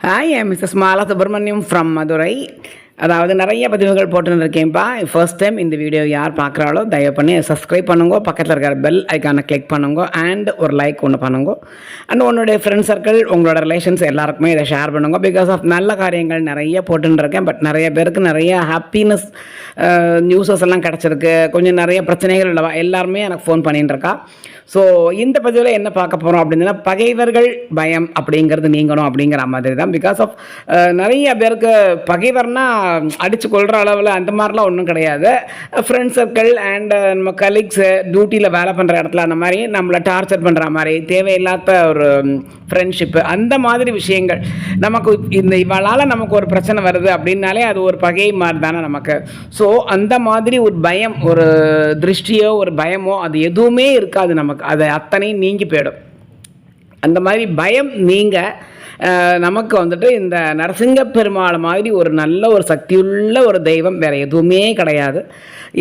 Hi, I I'm Mrs. Mala Subramaniam from Madurai. அதாவது நிறைய பதிவுகள் போட்டுன்னு இருக்கேன்ப்பா ஃபர்ஸ்ட் டைம் இந்த வீடியோ யார் பார்க்குறாலோ தயவு பண்ணி சப்ஸ்கிரைப் பண்ணுங்க பக்கத்தில் இருக்கிற பெல் ஐக்கானை கிளிக் பண்ணுங்க அண்ட் ஒரு லைக் ஒன்று பண்ணுங்க. அண்ட் உன்னுடைய ஃப்ரெண்ட் சர்க்கிள் உங்களோட ரிலேஷன்ஸ் எல்லாருக்குமே இதை ஷேர் பண்ணுங்க. பிகாஸ் ஆஃப் நல்ல காரியங்கள் நிறைய போட்டுன்னு இருக்கேன் பட் நிறைய பேருக்கு நிறைய ஹாப்பினஸ் நியூஸஸ் எல்லாம் கிடச்சிருக்கு. கொஞ்சம் நிறைய பிரச்சனைகள் உள்ளவா எல்லாருமே எனக்கு ஃபோன் பண்ணின்னு இருக்கா ஸோ இந்த பதிவில் என்ன பார்க்க போகிறோம் அப்படின்னா பகைவர்கள் பயம் அப்படிங்கிறது நீங்கணும் அப்படிங்கிற மாதிரி தான் பிகாஸ் ஆஃப் நிறைய பேருக்கு பகைவர்னால் அடித்து கொள்கிற அளவில் அந்த மாதிரிலாம் ஒன்றும் கிடையாது. ஃப்ரெண்ட் சர்க்கிள் அண்ட் நம்ம கலீக்ஸு டியூட்டியில் வேலை பண்ணுற இடத்துல அந்த மாதிரி நம்மளை டார்ச்சர் பண்ணுற மாதிரி தேவையில்லாத ஒரு ஃப்ரெண்ட்ஷிப்பு அந்த மாதிரி விஷயங்கள். நமக்கு இந்த இவளால் நமக்கு ஒரு பிரச்சனை வருது அப்படின்னாலே அது ஒரு பகை மாதிரி தானே நமக்கு. ஸோ அந்த மாதிரி ஒரு பயம் ஒரு திருஷ்டியோ ஒரு பயமோ அது எதுவுமே இருக்காது நமக்கு. அது அத்தனையும் நீங்கி போயிடும். அந்த மாதிரி பயம் நீங்க நமக்கு வந்துட்டு இந்த நரசிங்க பெருமாள் மாதிரி ஒரு நல்ல ஒரு சக்தியுள்ள ஒரு தெய்வம் வேறு எதுவுமே கிடையாது.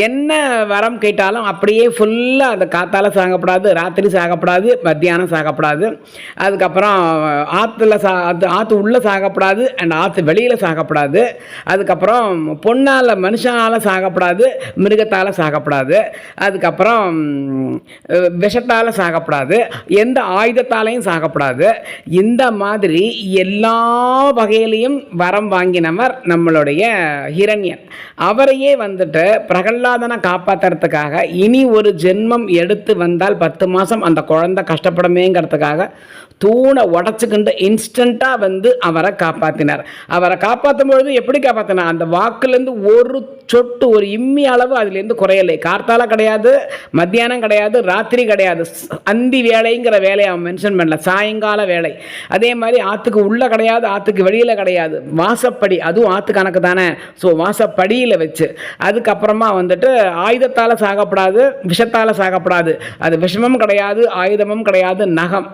என்ன வரம் கேட்டாலும் அப்படியே ஃபுல்லாக அந்த காத்தால் சாகப்படாது ராத்திரி சாகப்படாது மத்தியானம் சாகப்படாது. அதுக்கப்புறம் ஆற்றுல சா அது ஆற்று உள்ளே சாகப்படாது அண்ட் ஆற்று வெளியில் சாகப்படாது. அதுக்கப்புறம் பொண்ணால் மனுஷனால் சாகப்படாது மிருகத்தால் சாகப்படாது. அதுக்கப்புறம் விஷத்தால் சாகப்படாது. எந்த ஆயுதத்தாலையும் ஆகப்படாது இந்த மாதிரி எல்லா வகையிலையும் வரம் வாங்கினவர் நம்மளுடைய ஹிரண்யன். அவரையே வந்துட்டு பிரகல்லாதனை காப்பாற்றுறதுக்காக இனி ஒரு ஜென்மம் எடுத்து வந்தால் பத்து மாதம் அந்த குழந்தை கஷ்டப்படுமேங்கிறதுக்காக தூணை உடச்சிக்கிண்டு இன்ஸ்டண்ட்டாக வந்து அவரை காப்பாற்றினார் அவரை காப்பாற்றும் பொழுது எப்படி காப்பாற்றினார் அந்த வாக்குலேருந்து ஒரு சொட்டு ஒரு இம்மி அளவு அதுலேருந்து குறையலை. கார்த்தால கிடையாது மத்தியானம் கிடையாது ராத்திரி கிடையாது. அந்தி வேலைங்கிற வேலையை அவன் மென்ஷன் பண்ணல. சாயங்கால வேலை அதே மாதிரி ஆற்றுக்கு உள்ளே கிடையாது ஆற்றுக்கு வெளியில் கிடையாது. வாசப்படி அதுவும் ஆற்று கணக்கு தானே. ஸோ வாசப்படியில் வச்சு. அதுக்கப்புறமா வந்துட்டு ஆயுதத்தால் சாகப்படாது விஷத்தால் சாகப்படாது. அது விஷமம் கிடையாது ஆயுதமும் கிடையாது நகம்.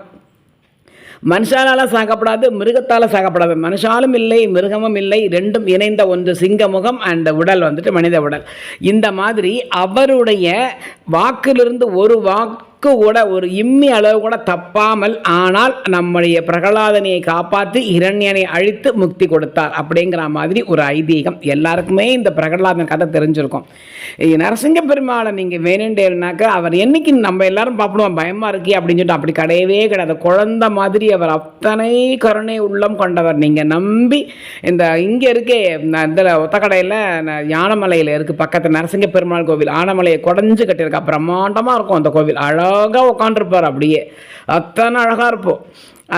மனுஷாலால சாகப்படாது மிருகத்தால் சாகப்படாது. மனுஷாலும் இல்லை மிருகமும் இல்லை ரெண்டும் இணைந்த ஒன்று சிங்க முகம் அண்ட் உடல் வந்துட்டு மனித உடல். இந்த மாதிரி அவருடைய வாக்கிலிருந்து ஒரு வாக்கு கூட ஒரு இம்மி அளவு கூட தப்பாமல் ஆனால் நம்முடைய பிரகலாதனையை காப்பாற்றி இரண்யனை அழித்து முக்தி கொடுத்தார் அப்படிங்கிற மாதிரி ஒரு ஐதீகம். எல்லாருக்குமே இந்த பிரகலாதன் கதை தெரிஞ்சிருக்கும். நரசிங்க பெருமாளை நீங்கள் வேணுண்டேனாக்கா அவர் என்னைக்கு நம்ம எல்லாரும் பார்ப்போம் பயமாக இருக்கே அப்படின்னு சொல்லிட்டு அப்படி கிடையவே கிடையாது. குழந்தை மாதிரி அவர் அத்தனை கருணை உள்ளம் கொண்டவர். நீங்கள் நம்பி இந்த இங்கே இருக்கே இந்த ஒத்தக்கடையில் யானமலையில் இருக்குது பக்கத்தில் நரசிங்க பெருமாள் கோவில். ஆனமலையை குடஞ்சு கட்டியிருக்கா. பிரம்மாண்டமாக இருக்கும் அந்த கோவில். அழகாக உட்காந்துருப்பார் அப்படியே. அத்தனை அழகாக இருப்போம்.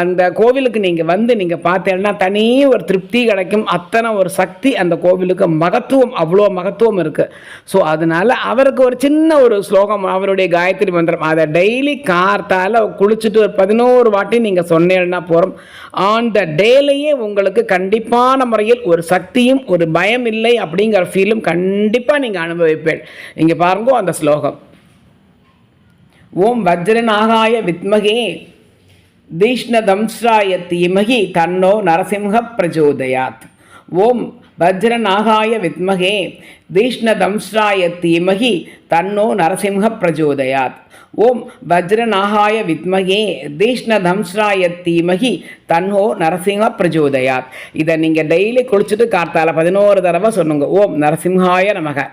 அந்த கோவிலுக்கு நீங்கள் வந்து நீங்கள் பார்த்தேன்னா தனி ஒரு திருப்தி கிடைக்கும். அத்தனை ஒரு சக்தி அந்த கோவிலுக்கு மகத்துவம் அவ்வளோ மகத்துவம் இருக்குது ஸோ அதனால அவருக்கு ஒரு சின்ன ஒரு ஸ்லோகம் அவருடைய காயத்ரி மந்திரம். அதை டெய்லி கார்த்தால் குளிச்சுட்டு ஒரு பதினோரு வாட்டி நீங்கள் சொன்னீங்கன்னா போகிறோம் ஆன் த டேலையே உங்களுக்கு கண்டிப்பான முறையில் ஒரு சக்தியும் ஒரு பயம் இல்லை அப்படிங்கிற ஃபீலும் கண்டிப்பாக நீங்கள் அனுபவிப்பேன் இங்கே பாருங்க அந்த ஸ்லோகம். ஓம் வஜ்ரநாகாய வித்மகே தீஷ்ணதம்ஸ்ராய தீமகி தன்னோ நரசிம்ஹ பிரச்சோதயாத் ஓம் வஜ்ரநாகாய வித்மகே தீஷ்ணதம்ஸ்ராய தீமகி தன்னோ நரசிம்ஹ பிரச்சோதயாத் ஓம் வஜ்ரநாகாய வித்மகே தீஷ்ணதம்ஸ்ராய தீமகி தன்னோ நரசிம்ஹ பிரச்சோதயாத் இதை நீங்கள் டெய்லி குளிச்சுட்டு கார்த்தால பதினோரு தடவை சொல்லுங்கள் ஓம் நரசிம்ஹாய நமக.